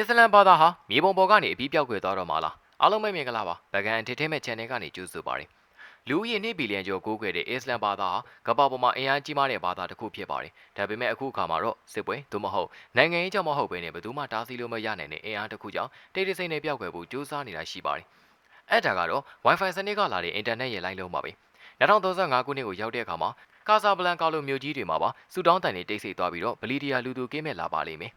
အစ္စလမ်ဘာသာဟာမြေပုံပေါ်ကနေအပြီးပြောက်ကွယ်သွားတော့မှာလားအားလုံးပဲမင်္ဂလာပါဗဂန်အထက်ထဲမဲ့ channel ကနေကြိုဆိုပါရစေလူဦးရေ2ဘီလီယံကျော်ကိုးကွယ်တဲ့အစ္စလမ်ဘာသာဟာကမ္ဘာပေါ်မှာအင်အားကြီးမားတဲ့ဘာသာတစ်ခုဖြစ်ပါတယ်ဒါပေမဲ့အခုအခါမှာတော့စစ်ပွဲသို့မဟုတ်နိုင်ငံရေးကြောင့်မဟုတ်ဘဲနဲ့ဘယ်သူမှတားဆီးလို့မရနိုင်တဲ့အင်အားတစ်ခုကြောင့်တိတ်တိတ်ဆိတ်နဲ့ပြောက်ကွယ်ဖို့ကြိုးစားနေတာရှိပါတယ်အဲ့ဒါကတော့ Wi-Fi စနစ်ကလာတဲ့အင်တာနက်ရဲ့လိုင်းလုံးပါပဲ2035ခုနှစ်ကိုရောက်တဲ့အခါမှာကာဆာဘလန်ကာလိုမြို့ကြီးတွေမှာပါစူတောင်းတန်တွေတိတ်ဆိတ်သွားပြီးတော့ဗလီဒီယာလူသူကင်းမဲ့လာပါလိမ့်မယ်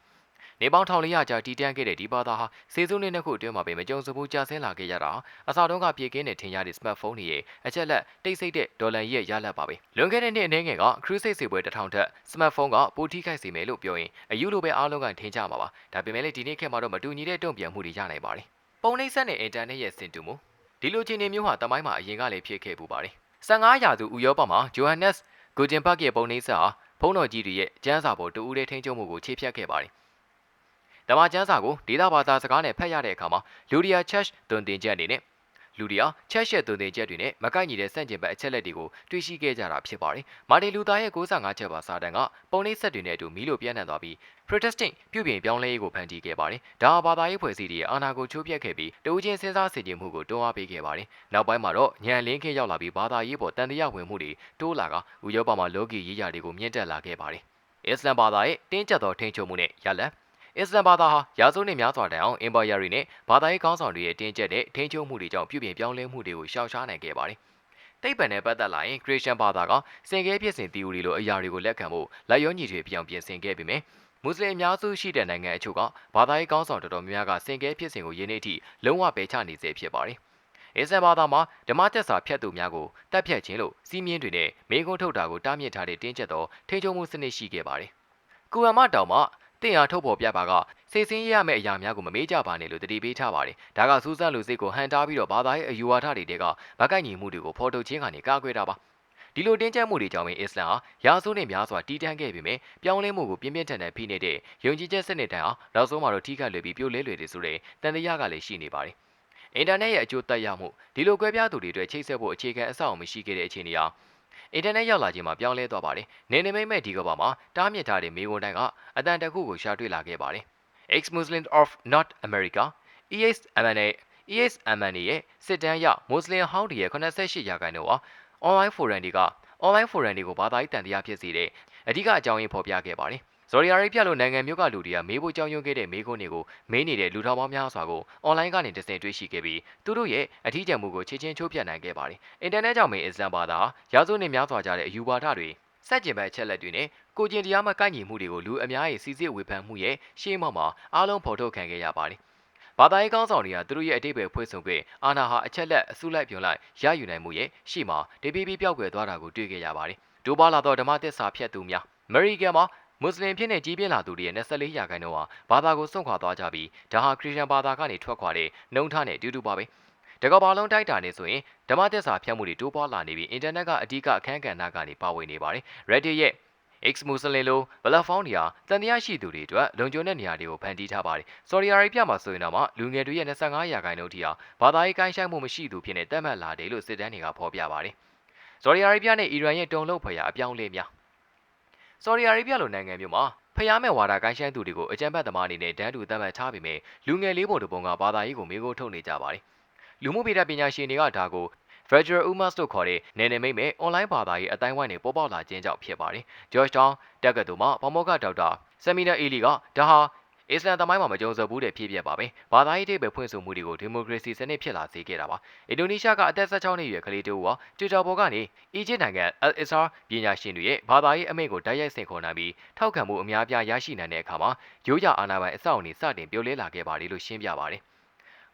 နေပေါင်း1400ကြာတီတန်းခဲ့တဲ့ဒီဘာသာဟာစေစုနှစ်နှစ်ခုအတွင်းမှာပဲမကြုံစဘူးကြာဆင်းလာခဲ့ရတာအစားတုန်းကပြေကင်းနဲ့ထင်ရတဲ့စမတ်ဖုန်းတွေရဲ့အချက်လက်တိတ်ဆိတ်တဲ့ဒေါ်လာရဲ့ရလတ်ပါပဲလွန်ခဲ့တဲ့နှစ်အနေငယ်ကခရူးစိတ်စေပွဲတစ်ထောင်ထက်စမတ်ဖုန်းကပိုထိခိုက်စေမယ်လို့ပြောရင်အယူလိုပဲအားလုံးကထင်ကြမှာပါဒါပေမဲ့လည်းဒီနေ့ခေတ်မှာတော့မတူညီတဲ့တုံ့ပြန်မှုတွေရနိုင်ပါတယ်ပုံနှိမ့်ဆက်နဲ့အင်တာနက်ရဲ့စင်တူမှုဒီလိုချင်းနေမျိုးဟာတမိုင်းမှာအရင်ကလည်းဖြစ်ခဲ့ပူပါတယ်15ရာစုဥရောပမှာဂျိုဟန်နက်စ်ဂူဂျင်ဘတ်ရဲ့ပုံနှိမ့်ဆက်ဟာဖုန်းတော်ကြီးတွေရဲ့ကျန်းစာပေါ်တူဦးတဲ့ထိန်းချုပ်မှုကိုခြေဖြတ်ခဲ့ပါတယ်။ တမန်ကျန်းစာကိုဒေတာဘာသာစကားနဲ့ဖတ်ရတဲ့အခါမှာလူဒီယာချက်တွင်တင်ချက်အနေနဲ့လူဒီယာချက်ရှက်တွင်တင်ချက်တွေနဲ့မကိုက်ညီတဲ့စန့်ကျင်ဘက်အချက်လက်တွေကိုတွေ့ရှိခဲ့ကြတာဖြစ်ပါတယ်။မာတင်လူသားရဲ့65ချက်ပါစာတန်ကပုံနှိမ့်ဆက်တွေနဲ့အတူမီးလိုပြန့်နှံ့သွားပြီး Protestant ပြုပြင်ပြောင်းလဲရေးကိုဖန်တီးခဲ့ပါတယ်။ဒါဟာဘာသာရေးဖွဲ့စည်းတွေရဲ့အာဏာကိုချိုးဖျက်ခဲ့ပြီးတဦးချင်းစဉ်းစားဆင်ခြင်မှုကိုတွန်းအားပေးခဲ့ပါတယ်။နောက်ပိုင်းမှာတော့ညံလင်းခင်းရောက်လာပြီးဘာသာရေးပေါ်တန်တရားဝင်မှုတွေတိုးလာကဥရောပမှာလောကီရေးရာတွေကိုမြင့်တက်လာခဲ့ပါတယ်။အစ္စလမ်ဘာသာရဲ့တင်းကျပ်သောထိန်းချုပ်မှုနဲ့ရလတ် အစ္စလမ်ဘာသာဟာရာဇဝတ်နဲ့များစွာတိုင်အောင်အင်ပါယာတွေနဲ့ဘာသာရေးခေါင်းဆောင်တွေရဲ့တင်းကျပ်တဲ့ထိန်းချုပ်မှုတွေကြောင့်ပြုပြင်ပြောင်းလဲမှုတွေကိုရှောင်ရှားနိုင်ခဲ့ပါတယ်။တိတ်ပံနဲ့ပတ်သက်လာရင်ခရစ်ယာန်ဘာသာကစင်ကဲဖြစ်စဉ်သီအိုရီလိုအရာတွေကိုလက်ခံဖို့လက်ရောညီတွေပြောင်းပြင်ဆင်ခဲ့ပေမယ့်မွတ်စလင်အများစုရှိတဲ့နိုင်ငံအချို့ကဘာသာရေးကောင်းဆောင်တော်တော်များများကစင်ကဲဖြစ်စဉ်ကိုယင်းနေ့ထိလုံးဝပယ်ချနေစေဖြစ်ပါတယ်။အစ္စလမ်ဘာသာမှာဓမ္မတက်စာဖြတ်သူများကိုတပ်ဖြတ်ခြင်းလို့စီးမြင်းတွေနဲ့မေကုန်းထုတ်တာကိုတားမြစ်ထားတဲ့တင်းကျပ်သောထိန်းချုပ်မှုစနစ်ရှိခဲ့ပါတယ်။ကူအမ်မတောင်မှ တင်အားထုတ်ပေါ်ပြပါကစိတ်ဆင်းရရမယ့်အရာများကိုမမေ့ကြပါနဲ့လို့တတိပေးထားပါတယ်။ဒါကစူးစမ်းလူစိတ်ကိုဟန်တားပြီးတော့ဘာသာရေးအယူဝါဒတွေတဲကမကိုက်ညီမှုတွေကိုဖော်ထုတ်ခြင်းကနေကာကွယ်တာပါ။ဒီလိုတင်းကျပ်မှုတွေကြောင့်အစ္စလာမ်ဟာရာဇဝနဲ့များစွာတီးတန်းခဲ့ပေမဲ့ပြောင်းလဲမှုကိုပြင်းပြင်းထန်ထန်ဖိနေတဲ့ယုံကြည်ချက်စနစ်တိုင်အောင်နောက်ဆုံးမှာတော့ထိခိုက်လွယ်ပြီးပြိုလဲလွယ်တယ်ဆိုတဲ့တန်တရားကလည်းရှိနေပါတယ်။အင်တာနက်ရဲ့အကျိုးသက်ရောက်မှုဒီလိုကွဲပြားသူတွေအတွက်ချိတ်ဆက်ဖို့အခြေခံအဆောက်အအုံမရှိခဲ့တဲ့အခြေအနေဟာ အင်တာနက်ရောက်လာခြင်းမှာပြောင်းလဲသွားပါတယ်။နေနေမိမ့်မဲ့ဒီကဘာမှာတားမြစ်ထားတဲ့မိဝန်တိုင်းကအတန်တခုကိုရှာတွေ့လာခဲ့ပါတယ်။ Ex-Muslims of North America ESMNA ESMNA ရဲ့စစ်တမ်းအရမွတ်စလင်ဟောင်းတွေရဲ့88ရာခိုင်နှုန်းဟာ online forum တွေက online forum တွေကိုဘာသာရေးတန်တရားဖြစ်စေတဲ့အဓိကအကြောင်းရင်းဖော်ပြခဲ့ပါတယ်။ ဇော်ရီယာရိပြလိုနိုင်ငံမျိုးကလူတွေကမေးဖို့ကြောင်းရွံ့ခဲ့တဲ့မေးခွန်းတွေကိုမေးနေတဲ့လူထောင်ပေါင်းများစွာကိုအွန်လိုင်းကနေတဆင့်တွေ့ရှိခဲ့ပြီးသူတို့ရဲ့အထီးကျန်မှုကိုချက်ချင်းချိုးဖျက်နိုင်ခဲ့ပါတယ်။အင်တာနက်ကြောင့်မေးအစ္စလမ်ဘာသာရာဇဝတ်နဲ့များစွာကြတဲ့အယူဝါဒတွေစက်ကျင်ဘက်အချက်လက်တွေနဲ့ကိုကျင်တရားမှကိုက်ညီမှုတွေကိုလူအများရဲ့စီစစ်ဝေဖန်မှုရဲ့ရှေ့မှောက်မှာအားလုံးဖော်ထုတ်ခံခဲ့ရပါတယ်။ဘာသာရေးကောင်းဆောင်တွေကသူတို့ရဲ့အတိတ်ပဲဖွဲ့ဆုံခဲ့အာနာဟာအချက်လက်အစုလိုက်ပြုံလိုက်ရယူနိုင်မှုရဲ့ရှေ့မှာဒေပီပီပြောက်ကွယ်သွားတာကိုတွေ့ခဲ့ရပါတယ်။ဒိုးပါလာသောဓမ္မသစ္စာဖြတ်သူများအမေရိကန်မှာ မွတ်စလင်ဖြစ်တဲ့ကြီးပြင်းလာသူတွေရဲ့24ရာခိုင်နှုန်းဟာဘာသာကိုစွန့်ခွာသွားကြပြီးဒါဟာခရစ်ယာန်ဘာသာကနေထွက်ခွာတဲ့နှုံထားနဲ့အတူတူပါပဲ။တကဘာလုံးတိုက်တာနေဆိုရင်ဓမ္မသစ္စာဖြတ်မှုတွေတိုးပွားလာနေပြီးအင်တာနက်ကအဓိကအခန်းကဏ္ဍကနေပါဝင်နေပါတယ်။ Reddit ရဲ့ X Muslim လို platform တွေဟာတန်တရားရှိသူတွေအတွက်လုံခြုံတဲ့နေရာတွေကိုဖန်တီးထားပါတယ်။ Saudi Arabia မှာဆိုရင်တော့လူငယ်တွေရဲ့25ရာခိုင်နှုန်းထိဟာဘာသာရေးကိုင်းဆိုင်မှုမရှိသူဖြစ်နေတတ်မှတ်လာတယ်လို့စစ်တမ်းတွေကဖော်ပြပါတယ်။ Saudi Arabia နဲ့ Iran ရဲ့တုံ့လုံဖွယ်ရာအပြောင်းအလဲများ Saudi Arabia လိုနိုင်ငံမျိုးမှာဖျားမဲ့ဝါဒကိုင်းဆိုင်သူတွေကိုအကြမ်းဖက်သမားအနေနဲ့တန်းတူသတ်မှတ်ထားပေမဲ့လူငယ်လေးပုံတစ်ပုံကဘာသာရေးကိုမေးခွန်းထုတ်နေကြပါတယ်။လူမှုဗေဒပညာရှင်တွေကဒါကို Virtual Umas တို့ခေါ်တဲ့နယ်နယ်မိတ်မဲ့ online ဘာသာရေးအတိုင်းဝိုင်းတွေပေါ်ပေါက်လာခြင်းကြောင့်ဖြစ်ပါတယ်။ Georgetown တက္ကသိုလ်မှာပမောက္ခဒေါက်တာဆမီနာအီလီကဒါဟာ အစ္စလမ်သမိုင်းမှာမကြုံစဘူးတဲ့ဖြစ်ပျက်ပါပဲ။ဘာသာရေးတိပဲဖွင့်ဆိုမှုတွေကိုဒီမိုကရေစီစနစ်ဖြစ်လာစေခဲ့တာပါ။အင်ဒိုနီးရှားကအသက်16နှစ်အရွယ်ကလေးတူက Twitter ပေါ်ကနေအီဂျစ်နိုင်ငံ Al Azhar ပညာရှင်တွေရဲ့ဘာသာရေးအမိန့်ကိုတိုက်ရိုက်ဆင်ခေါ်နိုင်ပြီးထောက်ခံမှုအများပြားရရှိနိုင်တဲ့အခါမှာရိုးရာအာဏာပိုင်အဆောက်အအုံတွေစတင်ပြိုလဲလာခဲ့ပါတယ်လို့ရှင်းပြပါတယ်။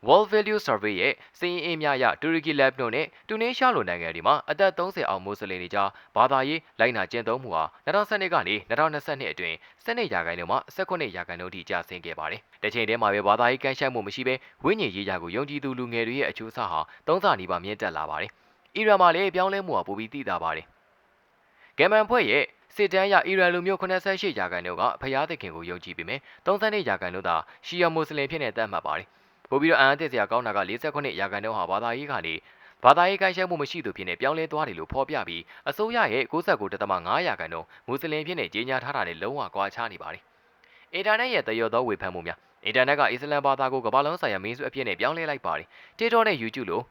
World Value Survey ရဲ့စီးရင်အင်းများအရတူရကီလက်ဘနွန်နဲ့တူနီးရှားလိုနိုင်ငံတွေမှာအသက်30အောင်မွတ်စလင်တွေကြားဘာသာရေးလိုက်နာကျင့်သုံးမှုဟာ2012ကနေ2022အတွင်း12ရာခိုင်နှုန်းမှ18ရာခိုင်နှုန်းထိကျဆင်းခဲ့ပါတယ်။တစ်ချိန်တည်းမှာပဲဘာသာရေးကန့်ရှက်မှုမရှိဘဲဝိညာဉ်ရေးရာကိုယုံကြည်သူလူငယ်တွေရဲ့အချိုးအဆဟာသုံးဆနီးပါးမြင့်တက်လာပါတယ်။အီရန်မှာလည်းပြောင်းလဲမှုဟာပိုပြီးသိသာပါတယ်။ဂမ်မန်ဖွဲ့ရဲ့စစ်တမ်းရအီရန်လူမျိုး88ရာခိုင်နှုန်းကဖျားသခင်ကိုယုံကြည်ပေမဲ့32ရာခိုင်နှုန်းသာရှီယာမွတ်စလင်ဖြစ်နေတတ်မှတ်ပါတယ်။ ပို့ပြီးတော့အန်အသစ်စရာကောင်းတာက48ရာခိုင်နှုန်းဟာဘာသာရေးကနေဘာသာရေးကိုင်းရှက်မှုမရှိသူဖြစ်နေပြောင်းလဲသွားတယ်လို့ဖော်ပြပြီးအစိုးရရဲ့69.5ရာခိုင်နှုန်းမွတ်စလင်ဖြစ်နေကြေညာထားတာနဲ့လုံးဝကွာခြားနေပါတယ်။အင်တာနက်ရဲ့တရော်သောဝေဖန်မှုများအင်တာနက်ကအစ္စလမ်ဘာသာကိုကမ္ဘာလုံးဆိုင်ရာမင်းစုအဖြစ်နဲ့ပြောင်းလဲလိုက်ပါတယ် TikTok နဲ့ YouTube လို့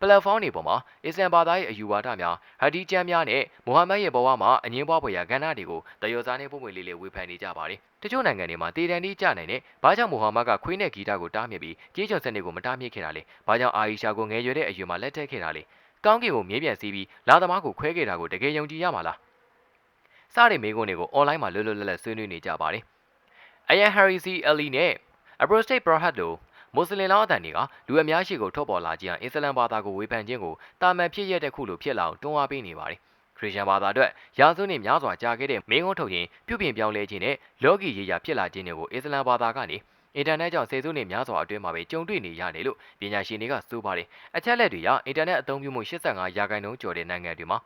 platform တွေပေါ်မှာအစ္စလမ်ဘာသာရဲ့အယူဝါဒများဟာဒီကျမ်းများနဲ့မိုဟာမက်ရဲ့ဘဝမှာအငင်းပွားဖွယ်ရာကဏ္ဍတွေကိုတယောစားနဲ့ပုံမှန်လေးလေးဝေဖန်နေကြပါတယ်တချို့နိုင်ငံတွေမှာတည်တံတိကျနိုင်တဲ့ဘာကြောင့်မိုဟာမက်ကခွေးနဲ့ဂီတကိုတားမြစ်ပြီးကြေးချွန်စနစ်ကိုမတားမြစ်ခဲ့တာလဲဘာကြောင့်အာအီရှာကိုငယ်ရွယ်တဲ့အယူမှာလက်ထပ်ခဲ့တာလဲကောင်းကင်ကိုမြေပြန်စီးပြီးလာသမားကိုခွဲခဲ့တာကိုတကယ်ယုံကြည်ရမှာလားစတဲ့မိကုန်းတွေကို online မှာလွတ်လွတ်လပ်လပ်ဆွေးနွေးနေကြပါတယ်အယန်ဟာရီစီအလီနဲ့ Abrostate Prahat လို့ မွတ်စလင်လောအတန်တွေကလူအများရှိကိုထုတ်ပေါ်လာခြင်းအစ္စလမ်ဘာသာကိုဝေဖန်ခြင်းကိုတာမန်ဖြစ်ရတဲ့ခုလိုဖြစ်လာအောင်တွန်းအားပေးနေပါတယ်ခရစ်ယာန်ဘာသာအတွက်ရာစုနှစ်များစွာကြာခဲ့တဲ့မင်းကုန်းထုတ်ခြင်းပြုပြင်ပြောင်းလဲခြင်းနဲ့လောကီရေးရာဖြစ်လာခြင်းတွေကိုအစ္စလမ်ဘာသာကနေအင်တာနက်ကြောင့်ဆယ်စုနှစ်များစွာအတွင်းမှာပဲကြုံတွေ့နေရတယ်လို့ပညာရှင်တွေကဆိုပါတယ်အချက်လက်တွေရအင်တာနက်အသုံးပြုမှု85ရာခိုင်နှုန်းကျော်တဲ့နိုင်ငံတွေမှာ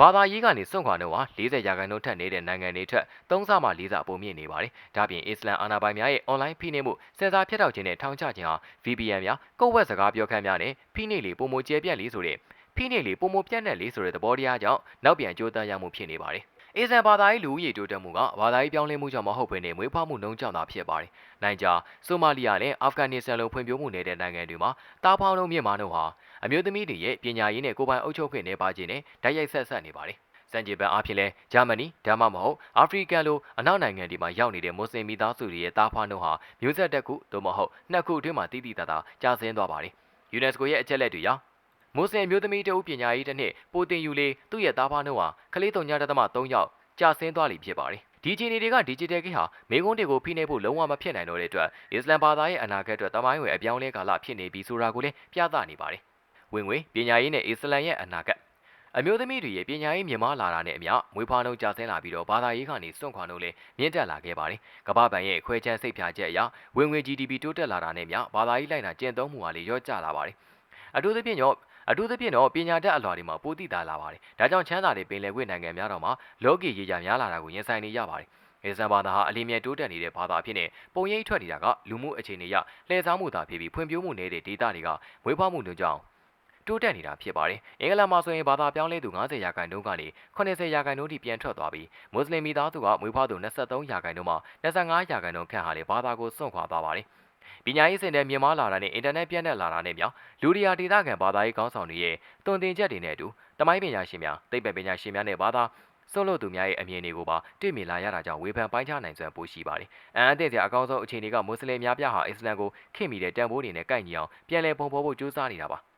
ဘာသာရေးကနေစွန့်ခွာနှုန်းဟာ40ရာခိုင်နှုန်းထက်နေတဲ့နိုင်ငံတွေထက်3ဆမှ4ဆပိုမြင့်နေပါတယ်။ဒါပြင်အစ္စလမ်အာဏာပိုင်များရဲ့ online ဖိနှိပ်မှုစင်ဆာဖျက်ထောက်ခြင်းနဲ့ထောင်ချခြင်းဟာ VPN များကိုယ့်ဝက်စကားပြောခန်းများနဲ့ဖိနှိပ်လေပုံမကျဲပြန့်လေဆိုတဲ့ဖိနှိပ်လေပုံမပြန့်တဲ့လေဆိုတဲ့သဘောတရားကြောင့်နောက်ပြန်ကြိုးတန်းရမှုဖြစ်နေပါတယ်။ အစ္စလမ်ဘာသာရေးလူဦးရေတိုးတက်မှုကဘာသာရေးပြောင်းလဲမှုကြောင့်မဟုတ်ဘဲနဲ့မွေးဖွားမှုနှုန်းကြောင့်သာဖြစ်ပါတယ်။နိုင်ကြဆိုမာလီယာနဲ့အာဖဂန်နစ္စတန်လိုဖွံ့ဖြိုးမှုနေတဲ့နိုင်ငံတွေမှာတားဖောင်းလုံးမြင့်မားနှုန်းဟာအမျိုးသမီးတွေရဲ့ပညာရေးနဲ့ကိုယ်ပိုင်အုပ်ချုပ်ခွင့်နဲ့ပါခြင်းနဲ့ဓာတ်ရိုက်ဆက်ဆက်နေပါတယ်။စံကြေပန်အားဖြင့်လဲဂျာမနီဒါမှမဟုတ်အာဖရိကန်လိုအနောက်နိုင်ငံတွေမှာရောက်နေတဲ့မွတ်စလင်မိသားစုတွေရဲ့တားဖွားနှုန်းဟာမျိုးဆက်တက်ခုသို့မဟုတ်နှစ်ခုအတွင်းမှာတည်တည်တသာကျဆင်းသွားပါတယ်။ UNESCO ရဲ့အချက်လက်တွေအရ မွတ်စလင်မျိုးသမီးတဦးပညာရေးတစ်နှစ်ပိုတင်ယူလေသူ့ရဲ့သားဖွားနှုန်းဟာကလေး3.3ယောက်ကျဆင်းသွားလိမ့်ဖြစ်ပါတယ်။ဒီအခြေအနေတွေက digital ကိဟာမိကုန်းတွေကိုဖိနှိပ်ဖို့လုံးဝမဖြစ်နိုင်တော့တဲ့အတွက်အစ္စလမ်ဘာသာရဲ့အနာဂတ်အတွက်တမိုင်းဝင်အပြောင်းလဲကာလဖြစ်နေပြီဆိုတာကိုလည်းပြသနေပါတယ်။ဝင်ငွေပညာရေးနဲ့အစ္စလမ်ရဲ့အနာဂတ်အမျိုးသမီးတွေရဲ့ပညာရေးမြင့်မားလာတာနဲ့အမျှမွေးဖွားနှုန်းကျဆင်းလာပြီးတော့ဘာသာရေးကနေစွန့်ခွာနှုန်းလည်းမြင့်တက်လာခဲ့ပါတယ်။ကမ္ဘာ့ဘဏ်ရဲ့ခွဲချမ်းစိတ်ဖြာချက်အရဝင်ငွေ GDP တိုးတက်လာတာနဲ့အမျှဘာသာရေးလိုက်တာကျင့်သုံးမှုဟာလည်းရော့ကျလာပါတယ်။အထူးသဖြင့်ရော အထူးသဖြင့်တော့ပညာတတ်အလွှာတွေမှာပိုသိတာလာပါတယ်။ဒါကြောင့်ချမ်းသာတဲ့ပင်လယ်ကွေ့နိုင်ငံများတော်မှာလောကီရေးရာများလာတာကိုရင်ဆိုင်နေရပါတယ်။အစ္စလမ်ဘာသာဟာအလင်းမြဲတိုးတက်နေတဲ့ဘာသာအဖြစ်နဲ့ပုံရိပ်ထွက်နေတာကလူမှုအခြေအနေအရလှည့်စားမှုသာဖြစ်ပြီးဖွံ့ဖြိုးမှုနေတဲ့ဒေသတွေကမွေးဖွားမှုတို့ကြောင့်တိုးတက်နေတာဖြစ်ပါတယ်။အင်္ဂလန်မှာဆိုရင်ဘာသာပြောင်းလဲသူ90ရာခိုင်နှုန်းကနေ80ရာခိုင်နှုန်းထိပြန်ထွက်သွားပြီးမွတ်စလင်မိသားစုကမွေးဖွားသူ23ရာခိုင်နှုန်းမှ25ရာခိုင်နှုန်းခန့်ဟာလည်းဘာသာကိုစွန့်ခွာသွားပါတယ်။ ပညာရေးစင်တဲ့မြန်မာလာတာနဲ့အင်တာနက်ပြန့်နှံ့လာတာနဲ့မြောက်လူရီယာဒေသခံဘာသာရေးကောင်းဆောင်တွေရဲ့တွင်တင်ချက်တွေနဲ့အတူတမိုင်းပညာရှင်များသိပ္ပံပညာရှင်များနဲ့ဘာသာစွန့်လို့သူများရဲ့အမြင်တွေကိုပါတွေ့မြင်လာရတာကြောင့်ဝေဖန်ပိုင်းခြားနိုင်စွမ်းပိုရှိပါတယ်။အန်အသင့်စရာအကောင်းဆုံးအခြေအနေကမွတ်စလင်များပြားဟာအစ္စလမ်ကိုခင်မိတဲ့တန်ဖိုးတွေနဲ့ကိုက်ညီအောင်ပြန်လည်ပုံဖော်ဖို့ကြိုးစားနေတာပါ။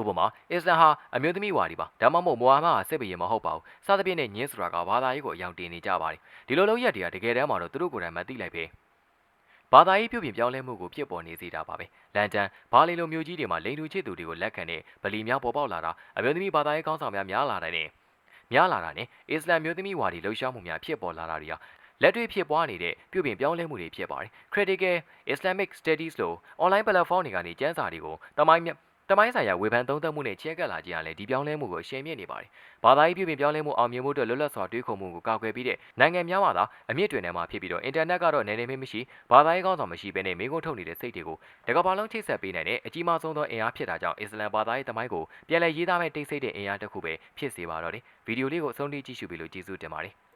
ဥပမာအစ္စလမ်ဟာအမျိုးသမီးဝါဒီပါဒါမှမဟုတ်မိုဟာမက်ဟာစစ်ဘီရင်မဟုတ်ပါဘူးစသဖြင့်နဲ့ညင်းဆိုတာကဘာသာရေးကိုအယောင်တင်နေကြပါတယ်ဒီလိုလုံးရက်တွေကတကယ်တမ်းမှာတော့သူတို့ကိုယ်တိုင်မသိလိုက်ပဲ ဘာသာရေးပြုပြင်ပြောင်းလဲမှုကိုဖြစ်ပေါ်နေစေတာပါပဲလန်ဒန်ဘာလီလိုမျိုးကြီးတွေမှာလိန်လူချစ်သူတွေကိုလက်ခံတဲ့ဗလီများပေါ်ပေါက်လာတာအမျိုးသမီးဘာသာရေးကောင်းဆောင်များများလာတဲ့နဲ့များလာတာနဲ့အစ္စလမ်မျိုးသမီးဝါဒီလှုပ်ရှားမှုများဖြစ်ပေါ်လာတာတွေဟာလက်တွေ့ဖြစ်ပွားနေတဲ့ပြုပြင်ပြောင်းလဲမှုတွေဖြစ်ပါတယ် Critical Islamic Studies လို့ online platform တွေကနေကျမ်းစာတွေကိုတမိုင်း တမိုင်းဆိုင်ရာဝေဖန်သုံးသပ်မှုနဲ့ချဲကပ်လာခြင်းအရလည်းဒီပြောင်းလဲမှုကိုအရှိန်မြင့်နေပါတယ်။ဘာသာရေးပြုပြင်ပြောင်းလဲမှုအောင်မြင်မှုအတွက်လွတ်လပ်စွာတွေးခေါ်မှုကိုကာကွယ်ပြီးတဲ့နိုင်ငံများမှာသာအမြင့်တွင်နေမှာဖြစ်ပြီးတော့အင်တာနက်ကတော့နေနေမင်းမရှိဘာသာရေးကောင်းဆောင်မရှိဘဲနဲ့မိကုန်းထုတ်နေတဲ့စိတ်တွေကိုတကဘာလုံးချိတ်ဆက်ပေးနိုင်တဲ့အကြီးမားဆုံးသောအင်အားဖြစ်တာကြောင့်အစ္စလမ်ဘာသာရေးတမိုင်းကိုပြန်လည်ရေးသားမဲ့တိတ်ဆိတ်တဲ့အင်အားတစ်ခုပဲဖြစ်စေပါတော့တယ်။ဗီဒီယိုလေးကိုအဆုံးထိကြည့်ရှုပြီးလို့ကျေးဇူးတင်ပါတယ်။